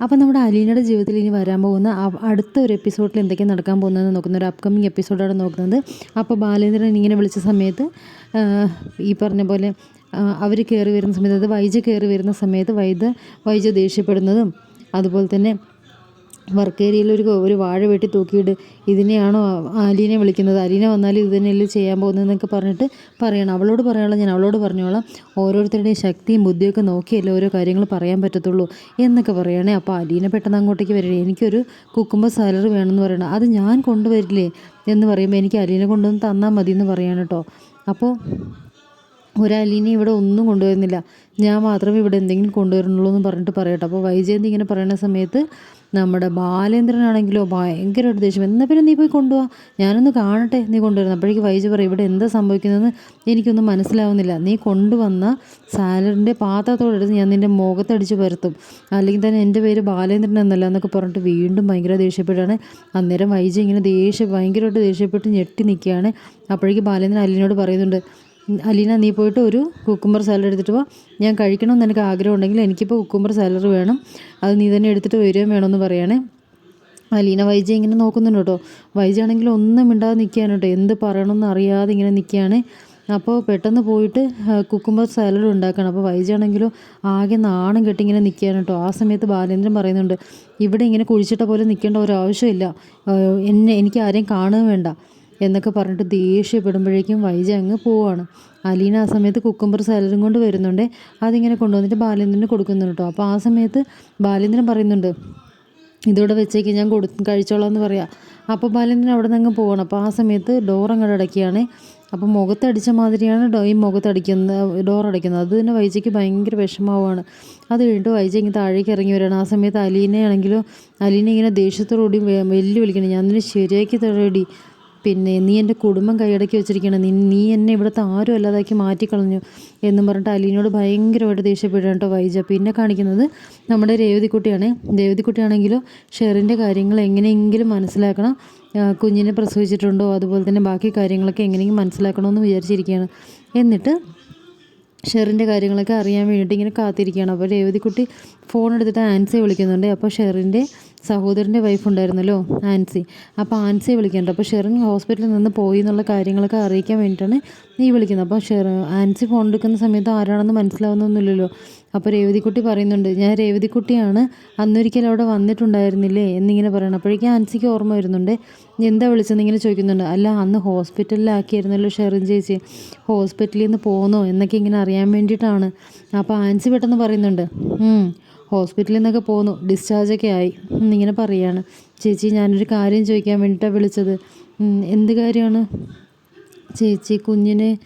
അപ്പോൾ നമ്മുടെ അലീനയുടെ ജീവിതത്തിൽ ഇനി വരാൻ പോകുന്ന അടുത്ത ഒരു എപ്പിസോഡിൽ എന്തൊക്കെയാണ് നടക്കാൻ പോകുന്നതെന്ന് നോക്കുന്ന ഒരു അപ്കമിങ് എപ്പിസോഡാണ് നോക്കുന്നത്. അപ്പോൾ ബാലേന്ദ്രൻ ഇങ്ങനെ വിളിച്ച സമയത്ത് ഈ പറഞ്ഞ പോലെ അവർ കയറി വരുന്ന സമയത്ത് അത് വൈജ കയറി വരുന്ന സമയത്ത് വൈദ വൈജ ദേഷ്യപ്പെടുന്നതും അതുപോലെ തന്നെ വർക്ക് ഏരിയയിൽ ഒരു ഒരു വാഴ വെട്ടി തൂക്കിയിട്ട് ഇതിനെയാണോ അലീനെ വിളിക്കുന്നത്? അലീന വന്നാൽ ഇത് തന്നെയല്ലേ ചെയ്യാൻ പോകുന്നതെന്നൊക്കെ പറഞ്ഞിട്ട് പറയണം. അവളോട് പറയാനുള്ള ഞാൻ അവളോട് പറഞ്ഞോളാം. ഓരോരുത്തരുടെയും ശക്തിയും ബുദ്ധിയൊക്കെ നോക്കിയല്ലേ ഓരോ കാര്യങ്ങൾ പറയാൻ പറ്റത്തുള്ളൂ എന്നൊക്കെ പറയണേ. അപ്പോൾ അലീന പെട്ടെന്ന് അങ്ങോട്ടേക്ക് വരണേ എനിക്കൊരു കുക്കുമ്പോൾ സാലറി വേണമെന്ന് പറയണം. അത് ഞാൻ കൊണ്ടുവരില്ലേ എന്ന് പറയുമ്പോൾ എനിക്ക് അലീനെ കൊണ്ടുവന്ന് തന്നാൽ മതി എന്ന് പറയാണ് കേട്ടോ. അപ്പോൾ ഒരലീനെ ഇവിടെ ഒന്നും കൊണ്ടുവരുന്നില്ല. ഞാൻ മാത്രമേ ഇവിടെ എന്തെങ്കിലും കൊണ്ടുവരുന്നുള്ളൂ എന്ന് പറഞ്ഞിട്ട് പറയട്ടെ. അപ്പോൾ വൈജയന്തി ഇങ്ങനെ പറയുന്ന സമയത്ത് നമ്മുടെ ബാലേന്ദ്രനാണെങ്കിലോ ഭയങ്കരമായിട്ട് ദേഷ്യം. എന്നാൽ പിന്നെ നീ പോയി കൊണ്ടുപോവാ ഞാനൊന്ന് കാണട്ടെ നീ കൊണ്ടുവരുന്നത് അപ്പോഴേക്ക് വൈജു പറയും ഇവിടെ എന്താ സംഭവിക്കുന്നതെന്ന് എനിക്കൊന്നും മനസ്സിലാവുന്നില്ല. നീ കൊണ്ടുവന്ന സാലറിന്റെ പാത്രത്തോടെടുത്ത് ഞാൻ നിന്റെ മുഖത്തടിച്ച് പരത്തും. അല്ലെങ്കിൽ തന്നെ എന്റെ പേര് ബാലേന്ദ്രൻ എന്നല്ല എന്നൊക്കെ പറഞ്ഞിട്ട് വീണ്ടും ഭയങ്കര ദേഷ്യപ്പെടുകയാണ് അന്നേരം വൈജു ഇങ്ങനെ ദേഷ്യം ഭയങ്കരമായിട്ട് ദേഷ്യപ്പെട്ട് ഞെട്ടി നിൽക്കുകയാണ്. അപ്പോഴേക്ക് ബാലേന്ദ്രൻ അല്ലിനോട് പറയുന്നുണ്ട് അലീന നീ പോയിട്ട് ഒരു കുക്കുംബർ സാലഡ് എടുത്തിട്ട് വാ. ഞാൻ കഴിക്കണമെന്ന് എനിക്ക് ആഗ്രഹം ഉണ്ടെങ്കിൽ എനിക്കിപ്പോൾ കുക്കുംബർ സാലഡ് വേണം. അത് നീ തന്നെ എടുത്തിട്ട് വരികയും വേണമെന്ന് പറയണേ. അലീന വൈജ ഇങ്ങനെ നോക്കുന്നുണ്ട് കേട്ടോ. വൈജ ആണെങ്കിൽ ഒന്നും മിണ്ടാതെ നിൽക്കുകയാണ് കേട്ടോ. എന്ത് പറയണമെന്ന് അറിയാതെ ഇങ്ങനെ നിൽക്കുകയാണ്. അപ്പോൾ പെട്ടെന്ന് പോയിട്ട് കുക്കുംബർ സാലഡ് ഉണ്ടാക്കണം. അപ്പോൾ വൈജ ആണെങ്കിലും ആകെ നാണം കെട്ടി ഇങ്ങനെ നിൽക്കുകയാണ് കേട്ടോ. ആ സമയത്ത് ബാലേന്ദ്രൻ പറയുന്നുണ്ട് ഇവിടെ ഇങ്ങനെ കുഴിച്ചിട്ട പോലെ നിൽക്കേണ്ട ഒരു ആവശ്യമില്ല എന്നെ എനിക്ക് ആരെയും കാണുകയും വേണ്ട. എന്നൊക്കെ പറഞ്ഞിട്ട് ദേഷ്യപ്പെടുമ്പോഴേക്കും വൈജ അങ്ങ് പോവാണ്. അലീന ആ സമയത്ത് കുക്കുംബർ സാലഡും കൊണ്ട് വരുന്നുണ്ട്. അതിങ്ങനെ കൊണ്ടുവന്നിട്ട് ബാലേന്ദ്രന് കൊടുക്കുന്നുണ്ട് കേട്ടോ അപ്പോൾ ആ സമയത്ത് ബാലേന്ദ്രൻ പറയുന്നുണ്ട് ഇതിവിടെ വെച്ചേക്ക് ഞാൻ കൊടു കഴിച്ചോളാം എന്ന് പറയാം. അപ്പോൾ ബാലേന്ദ്രൻ അവിടെ നിന്ന് അങ്ങ് പോവാണ്. അപ്പോൾ ആ സമയത്ത് ഡോർ അങ്ങോട്ട് അടയ്ക്കുകയാണ്. അപ്പോൾ മുഖത്തടിച്ച മാതിരിയാണ് ഈ മുഖത്തടിക്കുന്നത് ഡോർ അടയ്ക്കുന്നത്. അത് തന്നെ വൈജയ്ക്ക് ഭയങ്കര വിഷമാവുകയാണ് അത് കഴിഞ്ഞിട്ട് വൈജ ഇങ്ങനെ താഴേക്ക് ഇറങ്ങി വരികയാണ് ആ സമയത്ത് അലീനയാണെങ്കിലും അലീന ഇങ്ങനെ ദേഷ്യത്തോടുകൂടി വെല്ലുവിളിക്കണം ഞാൻ നിന്നെ ശരിയാക്കി തരടി. പിന്നെ നീ എന്റെ കുടുംബം കൈയടക്കി വെച്ചിരിക്കണം നീ നീ എന്നെ ഇവിടുത്തെ ആരും അല്ലാതാക്കി മാറ്റിക്കളഞ്ഞു എന്നും പറഞ്ഞിട്ട് അലീനോട് ഭയങ്കരമായിട്ട് ദേഷ്യപ്പെടുകയാണ് കേട്ടോ വൈജ. പിന്നെ കാണിക്കുന്നത് നമ്മുടെ രേവതിക്കുട്ടിയാണ്. രേവതിക്കുട്ടിയാണെങ്കിലോ ഷെറിന്റെ കാര്യങ്ങൾ എങ്ങനെയെങ്കിലും മനസ്സിലാക്കണം. കുഞ്ഞിനെ പ്രസവിച്ചിട്ടുണ്ടോ? അതുപോലെ തന്നെ ബാക്കി കാര്യങ്ങളൊക്കെ എങ്ങനെയെങ്കിലും മനസ്സിലാക്കണമെന്ന് വിചാരിച്ചിരിക്കുകയാണ്. എന്നിട്ട് ഷെറിന്റെ കാര്യങ്ങളൊക്കെ അറിയാൻ വേണ്ടിയിട്ട് ഇങ്ങനെ കാത്തിരിക്കുകയാണ്. അപ്പോൾ രേവതിക്കുട്ടി ഫോൺ എടുത്തിട്ട് ആൻസേ വിളിക്കുന്നുണ്ട്. അപ്പോൾ ഷെറിന്റെ സഹോദരന്റെ വൈഫ് ഉണ്ടായിരുന്നല്ലോ ആൻസി. അപ്പോൾ ആൻസിയെ വിളിക്കുന്നുണ്ട്. അപ്പോൾ ഷെറിൻ ഹോസ്പിറ്റലിൽ നിന്ന് പോയി എന്നുള്ള കാര്യങ്ങളൊക്കെ അറിയിക്കാൻ വേണ്ടിയിട്ടാണ് നീ വിളിക്കുന്നത്. അപ്പോൾ ഷെർ ആൻസി ഫോൺ എടുക്കുന്ന സമയത്ത് ആരാണെന്ന് മനസ്സിലാവുന്നൊന്നുമില്ലല്ലോ. അപ്പോൾ രേവതിക്കുട്ടി പറയുന്നുണ്ട് ഞാൻ രേവതിക്കുട്ടിയാണ്. അന്നൊരിക്കൽ അവിടെ വന്നിട്ടുണ്ടായിരുന്നില്ലേ? എന്നിങ്ങനെ പറയണം. അപ്പോഴേക്കും ആൻസിക്ക് ഓർമ്മ വരുന്നുണ്ട്. എന്താ വിളിച്ചതെന്ന് ഇങ്ങനെ ചോദിക്കുന്നുണ്ട്. അല്ല അന്ന് ഹോസ്പിറ്റലിലാക്കിയായിരുന്നല്ലോ ഷെറിൻ ചേച്ചി. ഹോസ്പിറ്റലിൽ നിന്ന് പോന്നോ? എന്നൊക്കെ ഇങ്ങനെ അറിയാൻ വേണ്ടിയിട്ടാണ്. അപ്പോൾ ആൻസി പെട്ടെന്ന് പറയുന്നുണ്ട്. "ഉം, ഹോസ്പിറ്റലിൽ നിന്നൊക്കെ പോന്നു. ഡിസ്ചാർജൊക്കെ ആയി. എന്നിങ്ങനെ പറയാണ്. ചേച്ചി ഞാനൊരു കാര്യം ചോദിക്കാൻ വേണ്ടിയിട്ടാണ് വിളിച്ചത്. "ഉം, എന്ത് കാര്യമാണ്? ചേച്ചി കുഞ്ഞിനെ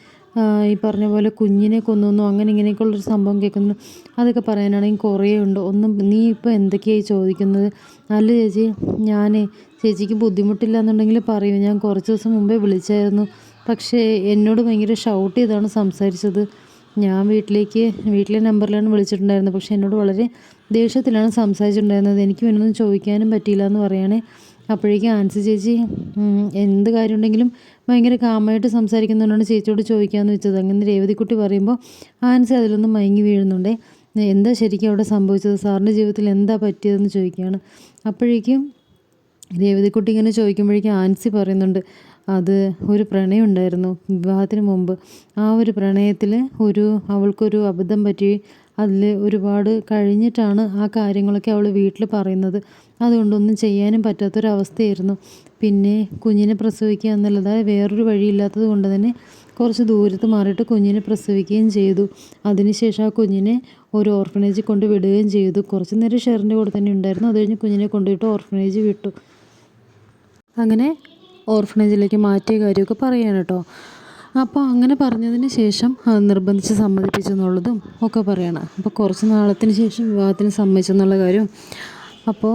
ഈ പറഞ്ഞ പോലെ കുഞ്ഞിനെ കൊന്നു അങ്ങനെ ഇങ്ങനെയൊക്കെ ഇങ്ങനെയൊക്കെയുള്ളൊരു സംഭവം കേൾക്കുന്നു. അതൊക്കെ പറയാനാണെങ്കിൽ കുറേ ഉണ്ട്. ഒന്നും നീ ഇപ്പോൾ എന്തൊക്കെയായി ചോദിക്കുന്നത്? അല്ല ചേച്ചി ഞാൻ ചേച്ചിക്ക് ബുദ്ധിമുട്ടില്ല എന്നുണ്ടെങ്കിൽ പറയൂ. ഞാൻ കുറച്ച് ദിവസം മുമ്പേ വിളിച്ചായിരുന്നു. പക്ഷേ എന്നോട് ഭയങ്കര ഷൗട്ട് ചെയ്താണ് സംസാരിച്ചത്. ഞാൻ വീട്ടിലേക്ക് വീട്ടിലെ നമ്പറിലാണ് വിളിച്ചിട്ടുണ്ടായിരുന്നത്. പക്ഷേ എന്നോട് വളരെ ദേഷ്യത്തിലാണ് സംസാരിച്ചിട്ടുണ്ടായിരുന്നത്. എനിക്ക് പിന്നൊന്നും ചോദിക്കാനും പറ്റിയില്ല എന്ന് പറയുകയാണേ അപ്പോഴേക്കും ആൻസി ചേച്ചി എന്ത് കാര്യമുണ്ടെങ്കിലും ഭയങ്കര കാമായിട്ട് സംസാരിക്കുന്നതുകൊണ്ടാണ് ചേച്ചിയോട് ചോദിക്കാമെന്ന് വെച്ചത്. അങ്ങനെ രേവതിക്കുട്ടി പറയുമ്പോൾ ആൻസി അതിലൊന്നും മയങ്ങി വീഴുന്നുണ്ടേ. എന്താ ശരിക്കും അവിടെ സംഭവിച്ചത്? സാറിന്റെ ജീവിതത്തിൽ എന്താ പറ്റിയതെന്ന് ചോദിക്കുകയാണ്. അപ്പോഴേക്കും രേവതിക്കുട്ടി ഇങ്ങനെ ചോദിക്കുമ്പോഴേക്കും ആൻസി പറയുന്നുണ്ട് അത് ഒരു പ്രണയം ഉണ്ടായിരുന്നു. വിവാഹത്തിന് മുമ്പ് ആ ഒരു പ്രണയത്തിൽ ഒരു അവൾക്കൊരു അബദ്ധം പറ്റി അതിൽ ഒരുപാട് കഴിഞ്ഞിട്ടാണ് ആ കാര്യങ്ങളൊക്കെ അവൾ വീട്ടിൽ പറയുന്നത്. അതുകൊണ്ടൊന്നും ചെയ്യാനും പറ്റാത്തൊരവസ്ഥയായിരുന്നു. പിന്നെ കുഞ്ഞിനെ പ്രസവിക്കുക എന്നുള്ളത് വേറൊരു വഴിയില്ലാത്തത് കൊണ്ട് തന്നെ കുറച്ച് ദൂരത്ത് മാറിയിട്ട് കുഞ്ഞിനെ പ്രസവിക്കുകയും ചെയ്തു. അതിനുശേഷം ആ കുഞ്ഞിനെ ഒരു ഓർഫനേജിൽ കൊണ്ട് വിടുകയും ചെയ്തു. കുറച്ച് നേരം ഷെറിന്റെ കൂടെ തന്നെ ഉണ്ടായിരുന്നു. അത് കഴിഞ്ഞ് കുഞ്ഞിനെ കൊണ്ടുപോയിട്ട് ഓർഫനേജ് വിട്ടു. അങ്ങനെ ഓർഫനേജിലേക്ക് മാറ്റിയ കാര്യമൊക്കെ പറയാണ് കേട്ടോ. അപ്പോൾ അങ്ങനെ പറഞ്ഞതിന് ശേഷം നിർബന്ധിച്ച് സമ്മതിപ്പിച്ചെന്നുള്ളതും ഒക്കെ പറയണം. അപ്പോൾ കുറച്ച് നാളത്തിന് ശേഷം വിവാഹത്തിന് സമ്മതിച്ചെന്നുള്ള കാര്യം. അപ്പോൾ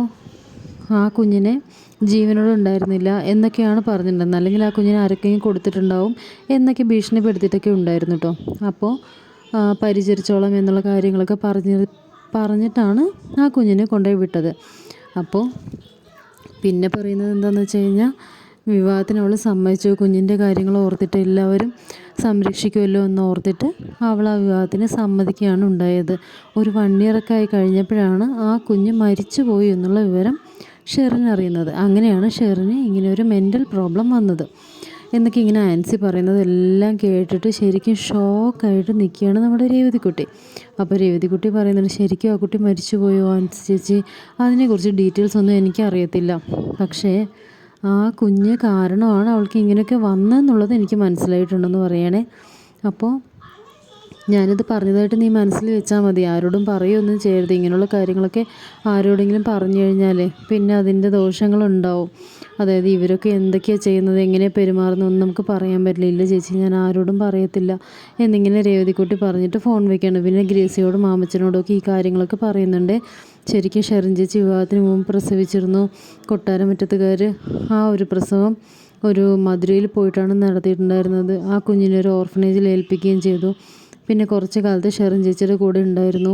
ആ കുഞ്ഞിനെ ജീവനോട് ഉണ്ടായിരുന്നില്ല എന്നൊക്കെയാണ് പറഞ്ഞിട്ടുണ്ടെന്ന് അല്ലെങ്കിൽ ആ കുഞ്ഞിനെ ആരൊക്കെയും കൊടുത്തിട്ടുണ്ടാവും എന്നൊക്കെ ഭീഷണിപ്പെടുത്തിയിട്ടൊക്കെ ഉണ്ടായിരുന്നു കേട്ടോ. അപ്പോൾ പരിചരിച്ചോളം എന്നുള്ള കാര്യങ്ങളൊക്കെ പറഞ്ഞ് പറഞ്ഞിട്ടാണ് ആ കുഞ്ഞിനെ കൊണ്ടുപോയി വിട്ടത്. അപ്പോൾ പിന്നെ പറയുന്നത് എന്താണെന്ന് വെച്ച് കഴിഞ്ഞാൽ വിവാഹത്തിന് അവൾ സമ്മതിച്ചു. കുഞ്ഞിന്റെ കാര്യങ്ങൾ ഓർത്തിട്ട് എല്ലാവരും സംരക്ഷിക്കുമല്ലോ എന്ന് ഓർത്തിട്ട് അവൾ ആ വിവാഹത്തിന് സമ്മതിക്കുകയാണ് ഉണ്ടായത്. ഒരു വൺ ഇയറൊക്കെ ആയി കഴിഞ്ഞപ്പോഴാണ് ആ കുഞ്ഞ് മരിച്ചു പോയി എന്നുള്ള വിവരം ഷെറിന് അറിയുന്നത്. അങ്ങനെയാണ് ഷെറിന് ഇങ്ങനെ ഒരു മെന്റൽ പ്രോബ്ലം വന്നത്. എന്നൊക്കെ ഇങ്ങനെ ആൻസി പറയുന്നത് എല്ലാം കേട്ടിട്ട് ശരിക്കും ഷോക്കായിട്ട് നിൽക്കുകയാണ് നമ്മുടെ രേവതിക്കുട്ടി. അപ്പോൾ രേവതിക്കുട്ടി പറയുന്നുണ്ട് ശരിക്കും ആ കുട്ടി മരിച്ചു പോയോ ആൻസി ചേച്ചി? അതിനെക്കുറിച്ച് ഡീറ്റെയിൽസ് ഒന്നും എനിക്കറിയത്തില്ല. പക്ഷേ ആ കുഞ്ഞ് കാരണമാണ് അവൾക്ക് ഇങ്ങനെയൊക്കെ വന്നതെന്നുള്ളത് എനിക്ക് മനസ്സിലായിട്ടുണ്ടെന്ന് പറയണേ. അപ്പോൾ ഞാനിത് പറഞ്ഞതായിട്ട് നീ മനസ്സിൽ വെച്ചാൽ മതി. ആരോടും പറയുകയൊന്നും ചെയ്യരുത്. ഇങ്ങനെയുള്ള കാര്യങ്ങളൊക്കെ ആരോടെങ്കിലും പറഞ്ഞു കഴിഞ്ഞാൽ പിന്നെ അതിന്റെ ദോഷങ്ങളുണ്ടാവും. അതായത് ഇവരൊക്കെ എന്തൊക്കെയാണ് ചെയ്യുന്നത് എങ്ങനെ പെരുമാറുന്നതെന്ന് നമുക്ക് പറയാൻ പറ്റില്ല. ഇല്ല ചേച്ചി ഞാൻ ആരോടും പറയത്തില്ല. എന്നിങ്ങനെ രേവതിക്കുട്ടി പറഞ്ഞിട്ട് ഫോൺ വെക്കണം. പിന്നെ ഗ്രേസിയോടും മാമച്ചനോടും ഒക്കെ ഈ കാര്യങ്ങളൊക്കെ പറയുന്നുണ്ട്. ശരിക്കും ഷെറിൻ ചേച്ചി വിവാഹത്തിന് മുമ്പ് പ്രസവിച്ചിരുന്നു. കൊട്ടാരമുറ്റത്തുകാർ ആ ഒരു പ്രസവം ഒരു മധുരയിൽ പോയിട്ടാണ് നടത്തിയിട്ടുണ്ടായിരുന്നത്. ആ കുഞ്ഞിനെ ഒരു ഓർഫനേജിൽ ഏൽപ്പിക്കുകയും ചെയ്തു. പിന്നെ കുറച്ച് കാലത്ത് ഷെറിൻ ചേച്ചിയുടെ കൂടെ ഉണ്ടായിരുന്നു.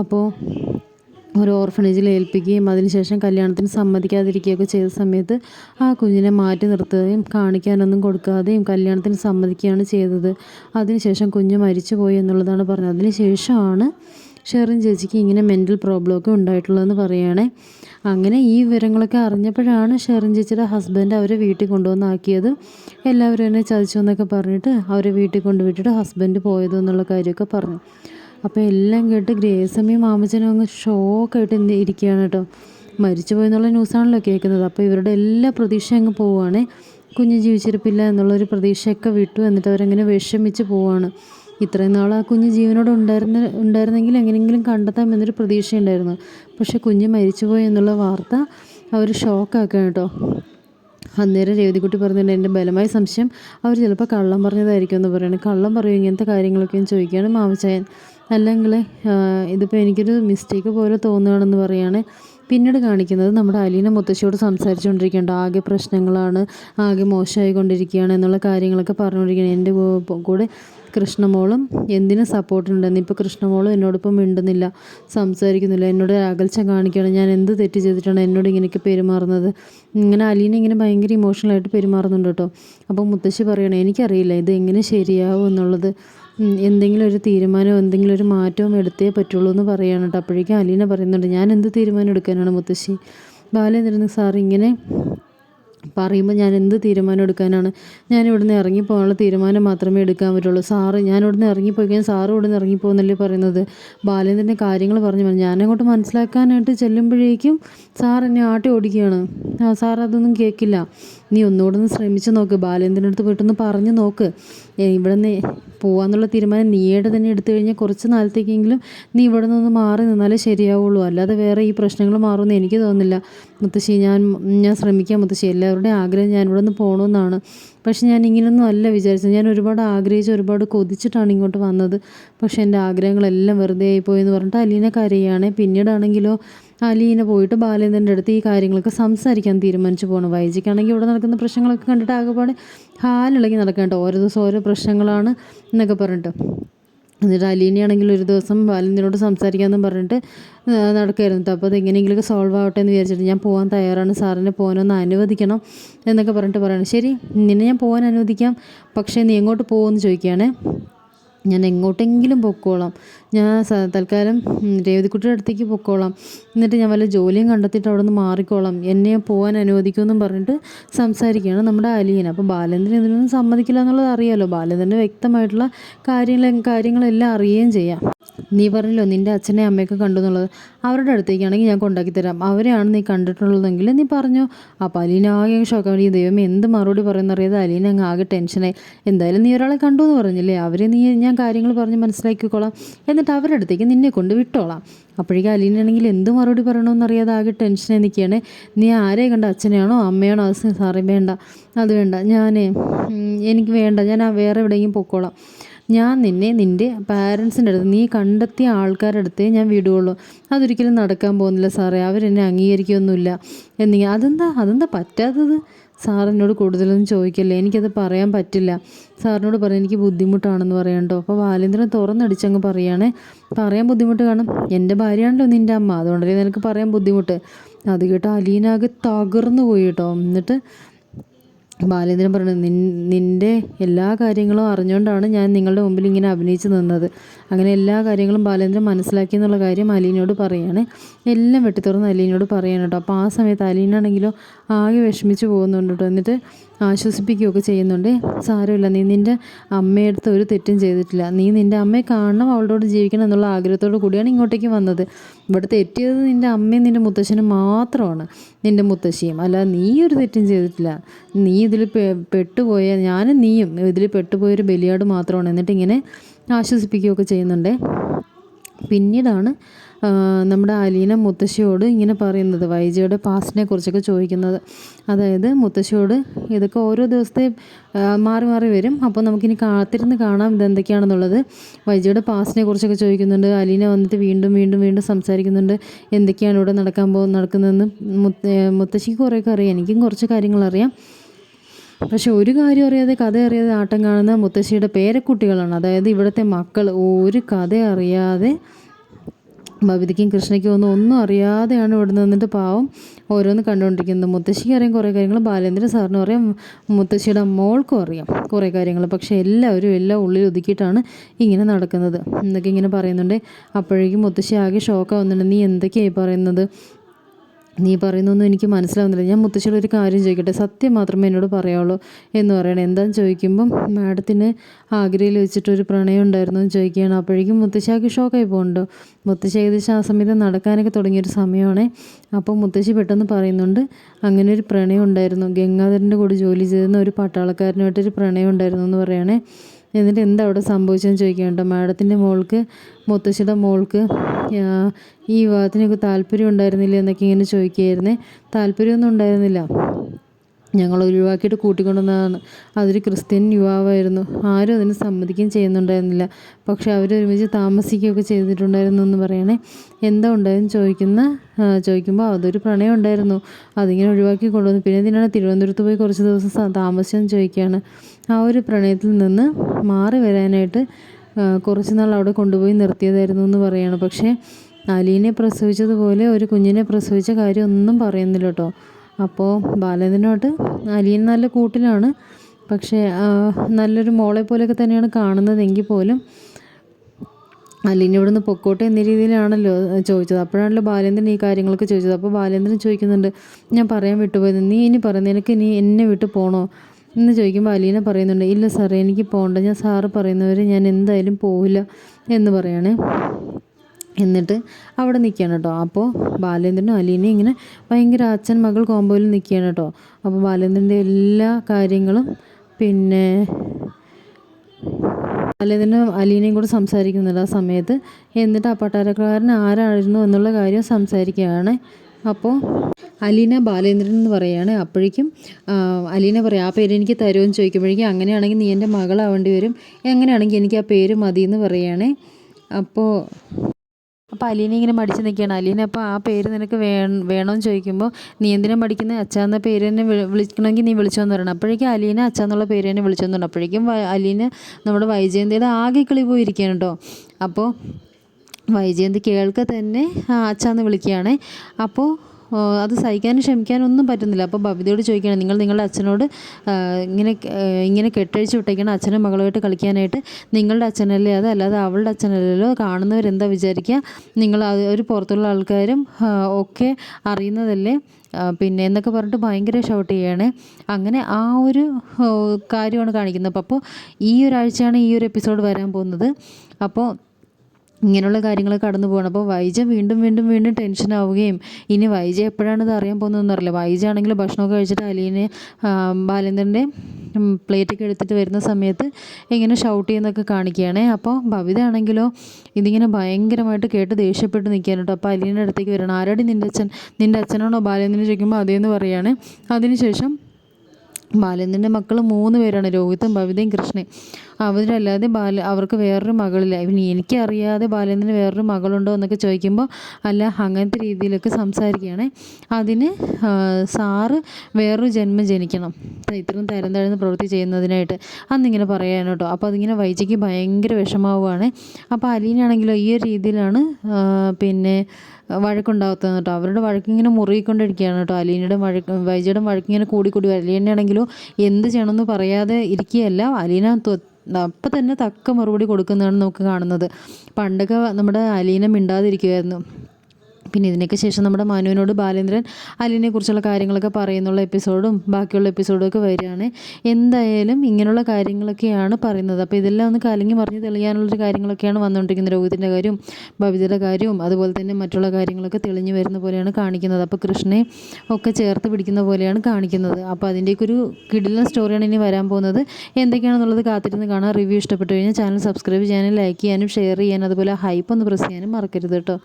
അപ്പോൾ ഒരു ഓർഫനേജിൽ ഏൽപ്പിക്കുകയും അതിനുശേഷം കല്യാണത്തിന് സമ്മതിക്കാതിരിക്കുകയൊക്കെ ചെയ്ത സമയത്ത് ആ കുഞ്ഞിനെ മാറ്റി നിർത്തുകയും കാണിക്കാനൊന്നും കൊടുക്കാതെയും കല്യാണത്തിന് സമ്മതിക്കുകയാണ് ചെയ്തത്. അതിനുശേഷം കുഞ്ഞ് മരിച്ചുപോയി എന്നുള്ളതാണ് പറഞ്ഞത്. അതിനുശേഷമാണ് ഷെറിൻ ചേച്ചിക്ക് ഇങ്ങനെ മെന്റൽ പ്രോബ്ലം ഒക്കെ ഉണ്ടായിട്ടുള്ളതെന്ന് പറയുകയാണേ. അങ്ങനെ ഈ വിവരങ്ങളൊക്കെ അറിഞ്ഞപ്പോഴാണ് ഷെറിൻ ചേച്ചിയുടെ ഹസ്ബൻഡ് അവരെ വീട്ടിൽ കൊണ്ടുവന്നാക്കിയത്. എല്ലാവരും എന്നെ ചതിച്ചു എന്നൊക്കെ പറഞ്ഞിട്ട് അവരെ വീട്ടിൽ കൊണ്ടുവിട്ടിട്ട് ഹസ്ബൻഡ് പോയത് എന്നുള്ള കാര്യമൊക്കെ പറഞ്ഞു. അപ്പോൾ എല്ലാം കേട്ട് ഗ്രേസമ്മയും മാമച്ചനും അങ്ങ് ഷോക്കായിട്ട് ഇരിക്കുകയാണ് കേട്ടോ. മരിച്ചു പോയെന്നുള്ള ന്യൂസാണല്ലോ കേൾക്കുന്നത്. അപ്പോൾ ഇവരുടെ എല്ലാ പ്രതീക്ഷ അങ്ങ് പോവുകയാണ്. കുഞ്ഞ് ജീവിച്ചിരിപ്പില്ല എന്നുള്ളൊരു പ്രതീക്ഷയൊക്കെ വിട്ടു എന്നിട്ട് അവരങ്ങനെ വിഷമിച്ച് പോവുകയാണ്. ഇത്രയും നാൾ ആ കുഞ്ഞ് ജീവനോടെ ഉണ്ടായിരുന്ന ഉണ്ടായിരുന്നെങ്കിൽ എങ്ങനെയെങ്കിലും കണ്ടെത്താം എന്നൊരു പ്രതീക്ഷയുണ്ടായിരുന്നു. പക്ഷേ കുഞ്ഞ് മരിച്ചുപോയി എന്നുള്ള വാർത്ത അവർ ഷോക്കാക്കുകയാണ് കേട്ടോ. അന്നേരം രേവതിക്കുട്ടി പറഞ്ഞിട്ടുണ്ട് എന്റെ ബലമായ സംശയം അവർ ചിലപ്പോൾ കള്ളം പറഞ്ഞതായിരിക്കും എന്ന് പറയുന്നത് കള്ളം പറയും ഇങ്ങനത്തെ കാര്യങ്ങളൊക്കെയും ചോദിക്കുകയാണ് മാമച്ചായൻ. അല്ലെങ്കിൽ ഇതിപ്പോൾ എനിക്കൊരു മിസ്റ്റേക്ക് പോലെ തോന്നുകയാണെന്ന് പറയുകയാണ് പിന്നീട് കാണിക്കുന്നത് നമ്മുടെ അലീന മുത്തശ്ശിയോട് സംസാരിച്ചുകൊണ്ടിരിക്കേണ്ട ആകെ പ്രശ്നങ്ങളാണ് ആകെ മോശമായിക്കൊണ്ടിരിക്കുകയാണ് എന്നുള്ള കാര്യങ്ങളൊക്കെ പറഞ്ഞുകൊണ്ടിരിക്കുകയാണ്. എന്റെ കൂടെ കൃഷ്ണമോളും എന്തിനും സപ്പോർട്ടുണ്ടെന്ന് ഇപ്പോൾ കൃഷ്ണമോളും എന്നോടൊപ്പം മിണ്ടുന്നില്ല സംസാരിക്കുന്നില്ല. എന്നോട് അകൽച്ച കാണിക്കുകയാണ്. ഞാൻ എന്ത് തെറ്റ് ചെയ്തിട്ടാണ് എന്നോട് ഇങ്ങനെയൊക്കെ പെരുമാറുന്നത്? ഇങ്ങനെ അലീനെ ഇങ്ങനെ ഭയങ്കര ഇമോഷണലായിട്ട് പെരുമാറുന്നുണ്ട് കേട്ടോ. അപ്പോൾ മുത്തശ്ശി പറയണേ എനിക്കറിയില്ല ഇത് എങ്ങനെ ശരിയാവും എന്നുള്ളത്. എന്തെങ്കിലും ഒരു തീരുമാനമോ എന്തെങ്കിലും ഒരു മാറ്റവും എടുത്തേ പറ്റുള്ളൂ എന്ന് പറയുകയാണ് കേട്ടോ. അപ്പോഴേക്കും അലീന പറയുന്നുണ്ട് ഞാൻ എന്ത് തീരുമാനം എടുക്കാനാണ് മുത്തശ്ശി? ബാലേന്ദ്രൻ സാർ ഇങ്ങനെ പറയുമ്പോൾ ഞാൻ എന്ത് തീരുമാനം എടുക്കാനാണ്? ഞാൻ ഇവിടുന്ന് ഇറങ്ങിപ്പോകാനുള്ള തീരുമാനം മാത്രമേ എടുക്കാൻ പറ്റുള്ളൂ. സാറ് ഞാൻ ഇവിടുന്ന് ഇറങ്ങിപ്പോയി കഴിഞ്ഞാൽ സാറ് ഇവിടുന്ന് ഇറങ്ങിപ്പോകുന്നല്ലേ പറയുന്നത്? ബാലേന്ദ്രന്റെ കാര്യങ്ങൾ പറഞ്ഞു പറഞ്ഞു. ഞാനങ്ങോട്ട് മനസ്സിലാക്കാനായിട്ട് ചെല്ലുമ്പോഴേക്കും സാർ എന്നെ ആട്ടി ഓടിക്കുകയാണ്. സാർ അതൊന്നും കേൾക്കില്ല. നീ ഒന്നുകൂടെ ഒന്ന് ശ്രമിച്ചു നോക്ക്. ബാലേന്ദ്രന്റെ അടുത്ത് പോയിട്ടൊന്ന് പറഞ്ഞു നോക്ക്. ഇവിടെ നിന്ന് പോകാന്നുള്ള തീരുമാനം നീയുടെ തന്നെ എടുത്തു കഴിഞ്ഞാൽ കുറച്ച് നാളത്തേക്കെങ്കിലും നീ ഇവിടെ നിന്ന് മാറി നിന്നാലേ ശരിയാവുള്ളൂ. അല്ലാതെ വേറെ ഈ പ്രശ്നങ്ങൾ മാറുമെന്ന് എനിക്ക് തോന്നുന്നില്ല. മുത്തശ്ശി ഞാൻ ഞാൻ ശ്രമിക്കാം മുത്തശ്ശി. എല്ലാവരുടെയും ആഗ്രഹം ഞാൻ ഇവിടെ നിന്ന് പോകണമെന്നാണ്. പക്ഷെ ഞാൻ ഇങ്ങനെയൊന്നും അല്ല വിചാരിച്ചത്. ഞാൻ ഒരുപാട് ആഗ്രഹിച്ച് ഒരുപാട് കൊതിച്ചിട്ടാണ് ഇങ്ങോട്ട് വന്നത്. പക്ഷെ എന്റെ ആഗ്രഹങ്ങളെല്ലാം വെറുതെ ആയിപ്പോയി എന്ന് പറഞ്ഞിട്ട് അലീന കരയാണ് പിന്നീടാണെങ്കിലോ അലീന പോയിട്ട് ബാലേന്ദ്രന്റെ അടുത്ത് ഈ കാര്യങ്ങളൊക്കെ സംസാരിക്കാൻ തീരുമാനിച്ചു പോകണം വൈജിക്കാണെങ്കിൽ ഇവിടെ നടക്കുന്ന പ്രശ്നങ്ങളൊക്കെ കണ്ടിട്ട് ആകെപ്പാടെ ഹാലിളകി നടക്കേണ്ട ഓരോ ദിവസം ഓരോ പ്രശ്നങ്ങളാണ് എന്നൊക്കെ പറഞ്ഞിട്ട്. എന്നിട്ട് അലീനയാണെങ്കിൽ ഒരു ദിവസം ബാലേന്ദ്രനോട് സംസാരിക്കാമെന്നും പറഞ്ഞിട്ട് നടക്കുമായിരുന്നു അപ്പോൾ അത് എങ്ങനെയെങ്കിലുമൊക്കെ സോൾവ് ആവട്ടെ എന്ന് വിചാരിച്ചിട്ട് ഞാൻ പോകാൻ തയ്യാറാണ്. സാറിനെ പോകാനൊന്ന് അനുവദിക്കണം എന്നൊക്കെ പറഞ്ഞിട്ട് പറയണം ശരി നിന്നെ ഞാൻ പോകാൻ അനുവദിക്കാം. പക്ഷേ നീ എങ്ങോട്ട് പോകുമെന്ന് ചോദിക്കുകയാണേ. ഞാൻ എങ്ങോട്ടെങ്കിലും പൊക്കോളാം. ഞാൻ തൽക്കാലം രേവതിക്കുട്ടിയുടെ അടുത്തേക്ക് പൊക്കോളാം. എന്നിട്ട് ഞാൻ വല്ല ജോലിയും കണ്ടെത്തിയിട്ട് അവിടെ നിന്ന് മാറിക്കോളാം. എന്നെ പോകാൻ അനുവദിക്കുമെന്നും പറഞ്ഞിട്ട് സംസാരിക്കുകയാണ് നമ്മുടെ അലിയൻ അപ്പോൾ ബാലേന്ദ്രൻ ഇതിനൊന്നും സമ്മതിക്കില്ല എന്നുള്ളത് അറിയാമല്ലോ ബാലേന്ദ്രന്റെ വ്യക്തമായിട്ടുള്ള കാര്യങ്ങൾ കാര്യങ്ങളെല്ലാം അറിയുകയും ചെയ്യാം. നീ പറഞ്ഞല്ലോ നിന്റെ അച്ഛനെ അമ്മയൊക്കെ കണ്ടു എന്നുള്ളത്. അവരുടെ അടുത്തേക്കാണെങ്കിൽ ഞാൻ കൊണ്ടാക്കി തരാം. അവരെയാണ് നീ കണ്ടിട്ടുള്ളതെങ്കിൽ നീ പറഞ്ഞു. അപ്പോൾ അലീന ആകെ ഈ ദൈവം എന്ത് മറുപടി പറയുന്നറിയാതെ അലീന അങ്ങ് ആകെ ടെൻഷനായി. എന്തായാലും നീ ഒരാളെ കണ്ടു എന്ന് പറഞ്ഞില്ലേ? അവരെ നീ ഞാൻ കാര്യങ്ങൾ പറഞ്ഞ് മനസ്സിലാക്കിക്കോളാം. എന്നിട്ട് അവരുടെ അടുത്തേക്ക് നിന്നെ കൊണ്ട് വിട്ടോളാം. അപ്പോഴേക്കും അലീനാണെങ്കിൽ എന്ത് മറുപടി പറയണമെന്നറിയാതെ ആകെ ടെൻഷനായി നിൽക്കുകയാണ്. നീ ആരെ കണ്ട അച്ഛനെയാണോ അമ്മയാണോ? അത് സാറി വേണ്ട. അത് വേണ്ട. ഞാൻ എനിക്ക് വേണ്ട. ഞാൻ ആ വേറെ എവിടെയെങ്കിലും പൊക്കോളാം. ഞാൻ നിന്നെ നിന്റെ പാരൻസിന്റെ അടുത്ത് നീ കണ്ടെത്തിയ ആൾക്കാരുടെ അടുത്തേ ഞാൻ വിടുകയുള്ളൂ അതൊരിക്കലും നടക്കാൻ പോകുന്നില്ല സാറേ. അവരെന്നെ അംഗീകരിക്കുകയൊന്നുമില്ല എന്നിങ്ങനെ അതെന്താ? അതെന്താ പറ്റാത്തത്? സാറിനോട് കൂടുതലൊന്നും ചോദിക്കല്ലേ? എനിക്കത് പറയാൻ പറ്റില്ല. സാറിനോട് പറയാൻ എനിക്ക് ബുദ്ധിമുട്ടാണെന്ന് പറയണ്ടോ? അപ്പോൾ ബാലേന്ദ്രൻ തുറന്നടിച്ചങ്ങ് പറയുകയാണേ പറയാൻ ബുദ്ധിമുട്ട് കാണും. എന്റെ ഭാര്യയാണല്ലോ നിന്റെ അമ്മ. അതുകൊണ്ടല്ലേ നിനക്ക് പറയാൻ ബുദ്ധിമുട്ട്? അത് കേട്ടോ അലീനാകെ തകർന്നു പോയി കേട്ടോ. എന്നിട്ട് ബാലേന്ദ്രൻ പറഞ്ഞു നിൻ നിന്റെ എല്ലാ കാര്യങ്ങളും അറിഞ്ഞുകൊണ്ടാണ് ഞാൻ നിങ്ങളുടെ മുമ്പിൽ ഇങ്ങനെ അഭിനയിച്ച് നിന്നത്. അങ്ങനെ എല്ലാ കാര്യങ്ങളും ബാലേന്ദ്രൻ മനസ്സിലാക്കി എന്നുള്ള കാര്യം അലീനയോട് പറയാണ്. എല്ലാം വെട്ടിത്തുറന്ന് അലീനയോട് പറയാണ് കേട്ടോ. അപ്പോൾ ആ സമയത്ത് അലീനാണെങ്കിലോ ആകെ വിഷമിച്ച് പോകുന്നുണ്ട് കേട്ടോ. എന്നിട്ട് ആശ്വസിപ്പിക്കുകയൊക്കെ ചെയ്യുന്നുണ്ട്. സാരമില്ല നീ നിന്റെ അമ്മയടുത്ത് ഒരു തെറ്റും ചെയ്തിട്ടില്ല. നീ നിന്റെ അമ്മയെ കാണണം അവളോട് ജീവിക്കണം എന്നുള്ള ആഗ്രഹത്തോടു കൂടിയാണ് ഇങ്ങോട്ടേക്ക് വന്നത്. ഇവിടെ തെറ്റിയത് നിന്റെ അമ്മയും നിന്റെ മുത്തശ്ശനും മാത്രമാണ് നിന്റെ മുത്തശ്ശിയും. അല്ല നീ ഒരു തെറ്റും ചെയ്തിട്ടില്ല. നീ ഇതിൽ പെട്ടുപോയ ഞാനും നീയും ഇതിൽ പെട്ടുപോയൊരു ബലിയാട് മാത്രമാണ്. എന്നിട്ട് ഇങ്ങനെ ആശ്വസിപ്പിക്കുകയൊക്കെ ചെയ്യുന്നുണ്ട്. പിന്നീടാണ് നമ്മുടെ അലീന മുത്തശ്ശിയോട് ഇങ്ങനെ പറയുന്നത് വൈജയുടെ പാസ്റ്റിനെ കുറിച്ചൊക്കെ ചോദിക്കുന്നത്. അതായത് മുത്തശ്ശിയോട് ഇതൊക്കെ ഓരോ ദിവസത്തെ മാറി മാറി വരും. അപ്പോൾ നമുക്കിനി കാത്തിരുന്ന് കാണാം ഇതെന്തൊക്കെയാണെന്നുള്ളത്. വൈജയുടെ പാസ്റ്റിനെ കുറിച്ചൊക്കെ ചോദിക്കുന്നുണ്ട്. അലീന വന്നിട്ട് വീണ്ടും വീണ്ടും വീണ്ടും സംസാരിക്കുന്നുണ്ട്. എന്തൊക്കെയാണ് ഇവിടെ നടക്കാൻ പോകുന്നത് നടക്കുന്നതെന്ന് മുത്തശ്ശിക്ക് കുറേയൊക്കെ അറിയാം. എനിക്കും കുറച്ച് കാര്യങ്ങൾ അറിയാം. പക്ഷെ ഒരു കാര്യം അറിയാതെ കഥ അറിയാതെ ആട്ടം കാണുന്ന മുത്തശ്ശിയുടെ പേരക്കുട്ടികളാണ്. അതായത് ഇവിടുത്തെ മക്കൾ ഒരു കഥ അറിയാതെ ഭവിതയ്ക്കും കൃഷ്ണയ്ക്കും ഒന്നും ഒന്നും അറിയാതെയാണ് ഇവിടെ നിന്നിട്ട് പാവം ഓരോന്ന് കണ്ടുകൊണ്ടിരിക്കുന്നത്. മുത്തശ്ശിക്ക് അറിയാം കുറേ കാര്യങ്ങൾ. ബാലേന്ദ്ര സാറിനും അറിയാം. മുത്തശ്ശിയുടെ മോൾക്കും അറിയാം കുറേ കാര്യങ്ങൾ. പക്ഷേ എല്ലാവരും എല്ലാം ഉള്ളിൽ ഒതുക്കിയിട്ടാണ് ഇങ്ങനെ നടക്കുന്നത്. എന്നൊക്കെ ഇങ്ങനെ പറയുന്നുണ്ട്. അപ്പോഴേക്കും മുത്തശ്ശി ആകെ ഷോക്കാവുന്നുണ്ട് നീ എന്തൊക്കെയായി പറയുന്നത്? നീ പറയുന്നൊന്നും എനിക്ക് മനസ്സിലാവുന്നില്ല. ഞാൻ മുത്തശ്ശിയുടെ ഒരു കാര്യം ചോദിക്കട്ടെ? സത്യം മാത്രമേ എന്നോട് പറയാവുള്ളൂ എന്ന് പറയണേ. എന്താണെന്ന് ചോദിക്കുമ്പം മാഡത്തിന് ആഗ്രയിൽ വെച്ചിട്ടൊരു പ്രണയം ഉണ്ടായിരുന്നു എന്ന് ചോദിക്കുകയാണ്. അപ്പോഴേക്കും മുത്തശ്ശിയാക്കി ഷോക്കായി പോകുന്നുണ്ടോ മുത്തശ്ശി ഏകദേശം ആ സമയത്ത് നടക്കാനൊക്കെ തുടങ്ങിയൊരു സമയമാണേ. അപ്പോൾ മുത്തശ്ശി പെട്ടെന്ന് പറയുന്നുണ്ട് അങ്ങനെ ഒരു പ്രണയം ഉണ്ടായിരുന്നു. ഗംഗാധരന്റെ കൂടെ ജോലി ചെയ്യുന്ന ഒരു പട്ടാളക്കാരനുമായിട്ടൊരു പ്രണയം ഉണ്ടായിരുന്നു എന്ന് പറയുകയാണേ എന്നിട്ട് എന്താ അവിടെ സംഭവിച്ചതെന്ന് ചോദിക്കാൻ കേട്ടോ. മാഡത്തിന്റെ മോൾക്ക് മുത്തശ്ശിയുടെ മോൾക്ക് ഈ വിവാഹത്തിനൊക്കെ താല്പര്യം ഉണ്ടായിരുന്നില്ല എന്നൊക്കെ ഇങ്ങനെ ചോദിക്കുകയായിരുന്നേ. താല്പര്യമൊന്നും ഉണ്ടായിരുന്നില്ല. ഞങ്ങൾ ഒഴിവാക്കിയിട്ട് കൂട്ടിക്കൊണ്ടുവന്നതാണ്. അതൊരു ക്രിസ്ത്യൻ യുവാവായിരുന്നു. ആരും അതിന് സമ്മതിക്കുകയും ചെയ്യുന്നുണ്ടായിരുന്നില്ല. പക്ഷെ അവരൊരുമിച്ച് താമസിക്കുകയൊക്കെ ചെയ്തിട്ടുണ്ടായിരുന്നു എന്ന് പറയണേ. എന്താ ഉണ്ടായെന്ന് ചോദിക്കുന്ന ചോദിക്കുമ്പോൾ അതൊരു പ്രണയം ഉണ്ടായിരുന്നു. അതിങ്ങനെ ഒഴിവാക്കി കൊണ്ടുവന്നു. പിന്നെ ഇതിനാണ് തിരുവനന്തപുരത്ത് പോയി കുറച്ച് ദിവസം താമസിച്ചെന്ന് ചോദിക്കുകയാണ്. ആ ഒരു പ്രണയത്തിൽ നിന്ന് മാറി വരാനായിട്ട് കുറച്ച് നാൾ അവിടെ കൊണ്ടുപോയി നിർത്തിയതായിരുന്നു എന്ന് പറയുകയാണ് പക്ഷേ അലീനെ പ്രസവിച്ചതുപോലെ ഒരു കുഞ്ഞിനെ പ്രസവിച്ച കാര്യം ഒന്നും പറയുന്നില്ല കേട്ടോ. അപ്പോൾ ബാലേന്ദ്രനോട്ട് അലിയൻ നല്ല കൂട്ടിലാണ്. പക്ഷേ നല്ലൊരു മോളെ പോലെയൊക്കെ തന്നെയാണ് കാണുന്നതെങ്കിൽ പോലും അലീന്റെ ഇവിടുന്ന് പൊക്കോട്ടെ എന്ന രീതിയിലാണല്ലോ ചോദിച്ചത്. അപ്പോഴാണല്ലോ ബാലേന്ദ്രൻ ഈ കാര്യങ്ങളൊക്കെ ചോദിച്ചത്. അപ്പോൾ ബാലേന്ദ്രൻ ചോദിക്കുന്നുണ്ട് ഞാൻ പറയാൻ വിട്ടുപോയത് നീ ഇനി പറയുന്നത് എനിക്ക് നീ എന്നെ വിട്ട് പോകണോ എന്ന് ചോദിക്കുമ്പോൾ അലീന പറയുന്നുണ്ട് ഇല്ല സാറേ എനിക്ക് പോകണ്ട ഞാൻ സാറ് പറയുന്നവരെ ഞാൻ എന്തായാലും പോവില്ല എന്ന് പറയാണ്. എന്നിട്ട് അവിടെ നിൽക്കുകയാണ് കേട്ടോ. അപ്പോൾ ബാലേന്ദ്രനും അലീനയും ഇങ്ങനെ ഭയങ്കര അച്ഛൻ മകൾ കോമ്പോയിൽ നിൽക്കുകയാണ് കേട്ടോ. അപ്പോൾ ബാലേന്ദ്രന്റെ എല്ലാ കാര്യങ്ങളും പിന്നെ ബാലേന്ദ്രനും അലീനയും കൂടെ സംസാരിക്കുന്നുണ്ട് ആ സമയത്ത്. എന്നിട്ട് ആ പട്ടാരക്കാരൻ ആരായിരുന്നു എന്നുള്ള കാര്യം സംസാരിക്കുകയാണ്. അപ്പോൾ അലീന ബാലേന്ദ്രൻ എന്ന് പറയുകയാണ്. അപ്പോഴേക്കും അലീന പറയാം ആ പേര് എനിക്ക് തരുമെന്ന് ചോദിക്കുമ്പോഴേക്കും അങ്ങനെയാണെങ്കിൽ നീ എന്റെ മകളാവേണ്ടി വരും. എങ്ങനെയാണെങ്കിൽ എനിക്ക് ആ പേര് മതി എന്ന് പറയുകയാണേ. അപ്പോൾ അപ്പോൾ അലീന ഇങ്ങനെ മടിച്ച് നിൽക്കുകയാണ്. അലീന അപ്പോൾ ആ പേര് നിനക്ക് വേ വേണമെന്ന് ചോദിക്കുമ്പോൾ നീ എന്തിനാ മടിക്കുന്നത് അച്ഛ എന്ന പേര് തന്നെ വിളിക്കണമെങ്കിൽ നീ വിളിച്ചോന്ന് പറയണം. അപ്പോഴേക്കും അലീന അച്ഛ എന്നുള്ള പേര് തന്നെ വിളിച്ചോന്ന് അപ്പോഴേക്കും അലീന നമ്മുടെ വൈജയന്തിയുടെ ആകെ കിളി പോയിരിക്കുകയാണ് കേട്ടോ അപ്പോൾ വൈജയന്തി കേൾക്കെ തന്നെ അച്ഛന്ന് വിളിക്കുകയാണ്. അപ്പോൾ അത് സഹിക്കാനും ക്ഷമിക്കാനും ഒന്നും പറ്റുന്നില്ല. അപ്പോൾ ബബിതയോട് ചോദിക്കുകയാണ് നിങ്ങൾ നിങ്ങളുടെ അച്ഛനോട് ഇങ്ങനെ ഇങ്ങനെ കെട്ടഴിച്ച് വിട്ടേക്കണം അച്ഛനും മകളുമായിട്ട് കളിക്കാനായിട്ട് നിങ്ങളുടെ അച്ഛനല്ലേ അത്? അല്ലാതെ അവളുടെ അച്ഛനല്ലല്ലോ? കാണുന്നവരെന്താ വിചാരിക്കുക? നിങ്ങൾ ഒരു പുറത്തുള്ള ആൾക്കാരും ഒക്കെ അറിയുന്നതല്ലേ? പിന്നെ എന്നൊക്കെ പറഞ്ഞിട്ട് ഭയങ്കര ഷൗട്ട് ചെയ്യാണ് അങ്ങനെ ആ ഒരു കാര്യമാണ് കാണിക്കുന്നത്. അപ്പോൾ ഈ ഒരാഴ്ചയാണ് ഈ ഒരു എപ്പിസോഡ് വരാൻ പോകുന്നത്. അപ്പോൾ ഇങ്ങനെയുള്ള കാര്യങ്ങൾ കടന്നു പോകണം അപ്പോൾ വൈജ വീണ്ടും വീണ്ടും വീണ്ടും ടെൻഷൻ ആവുകയും ഇനി വൈജ എപ്പോഴാണ് ഇത് അറിയാൻ പോകുന്നതെന്ന് അറിയില്ല. വൈജ ആണെങ്കിൽ ഭക്ഷണമൊക്കെ കഴിച്ചിട്ട് അലീനെ ബാലേന്ദ്രന്റെ പ്ലേറ്റൊക്കെ എടുത്തിട്ട് വരുന്ന സമയത്ത് ഇങ്ങനെ ഷൗട്ട് ചെയ്യുന്നൊക്കെ കാണിക്കുകയാണ്. അപ്പോൾ ഭവിത ആണെങ്കിലോ ഇതിങ്ങനെ ഭയങ്കരമായിട്ട് കേട്ട് ദേഷ്യപ്പെട്ട് നിൽക്കാൻ കേട്ടോ. അപ്പോൾ അലീന്റെ അടുത്തേക്ക് വരണം. ആരാടി നിന്റെ അച്ഛൻ? നിന്റെ അച്ഛനാണോ? ബാലേന്ദ്രൻ ചോദിക്കുമ്പോൾ അതേന്ന് പറയുകയാണ്. അതിനുശേഷം ബാലേന്ദ്രന്റെ മക്കൾ മൂന്ന് പേരാണ്. രോഹിത്തും ഭവിതയും കൃഷ്ണയും. അവരല്ലാതെ ബാല അവർക്ക് വേറൊരു മകളില്ല. ഇനി എനിക്കറിയാതെ ബാലേന്ദ്രന് വേറൊരു മകളുണ്ടോ എന്നൊക്കെ ചോദിക്കുമ്പോൾ അല്ല അങ്ങനത്തെ രീതിയിലൊക്കെ സംസാരിക്കുകയാണെ. അതിന് സാറ് വേറൊരു ജന്മം ജനിക്കണം. ഇത്രയും തരം താഴ്ന്ന പ്രവൃത്തി ചെയ്യുന്നതിനായിട്ട്. അന്നിങ്ങനെ പറയാനോ കേട്ടോ. അപ്പോൾ അതിങ്ങനെ വൈജയ്ക്ക് ഭയങ്കര വിഷമാവുകയാണ്. അപ്പോൾ അലീനാണെങ്കിലോ ഈ ഒരു രീതിയിലാണ് പിന്നെ വഴക്കുണ്ടാകത്തത് കേട്ടോ. അവരുടെ വഴക്കിങ്ങനെ മുറുകിക്കൊണ്ടിരിക്കുകയാണ് കേട്ടോ. അലീനയുടെ വഴക്ക് വൈജയുടെ വഴക്കിങ്ങനെ കൂടി കൂടി എന്ത് ചെയ്യണമെന്ന് പറയാതെ ഇരിക്കുകയല്ല. അലീന അപ്പം തന്നെ തക്ക മറുപടി കൊടുക്കുന്നതാണ് നമുക്ക് കാണുന്നത്. പണ്ടൊക്കെ നമ്മുടെ അലീന മിണ്ടാതിരിക്കുമായിരുന്നു പിന്നെ ഇതിനൊക്കെ ശേഷം നമ്മുടെ മനുവിനോട് ബാലേന്ദ്രൻ അലിനെ കുറിച്ചുള്ള കാര്യങ്ങളൊക്കെ പറയുന്നുള്ള എപ്പിസോഡും ബാക്കിയുള്ള എപ്പിസോഡും ഒക്കെ വരികയാണ്. എന്തായാലും ഇങ്ങനെയുള്ള കാര്യങ്ങളൊക്കെയാണ് പറയുന്നത്. അപ്പോൾ ഇതെല്ലാം ഒന്ന് കലങ്ങി മറിഞ്ഞ് തെളിയാനുള്ളൊരു കാര്യങ്ങളൊക്കെയാണ് വന്നുകൊണ്ടിരിക്കുന്നത്. രോഹിതിന്റെ കാര്യവും ബബിതയുടെ കാര്യവും അതുപോലെ തന്നെ മറ്റുള്ള കാര്യങ്ങളൊക്കെ തെളിഞ്ഞു വരുന്ന പോലെയാണ് കാണിക്കുന്നത്. അപ്പോൾ കൃഷ്ണനെ ഒക്കെ ചേർത്ത് പിടിക്കുന്ന പോലെയാണ് കാണിക്കുന്നത്. അപ്പോൾ അതിന്റെയൊക്കെ ഒരു കിടിലൻ സ്റ്റോറിയാണ് ഇനി വരാൻ പോകുന്നത്. എന്തൊക്കെയാണെന്നുള്ളത് കാത്തിരുന്ന് കാണാൻ റിവ്യൂ ഇഷ്ടപ്പെട്ടു കഴിഞ്ഞാൽ ചാനൽ സബ്സ്ക്രൈബ് ചെയ്യാനും ലൈക്ക് ചെയ്യാനും ഷെയർ ചെയ്യാനും അതുപോലെ ഹൈപ്പ് ഒന്ന് പ്രസ് ചെയ്യാനും മറക്കരുത് കേട്ടോ.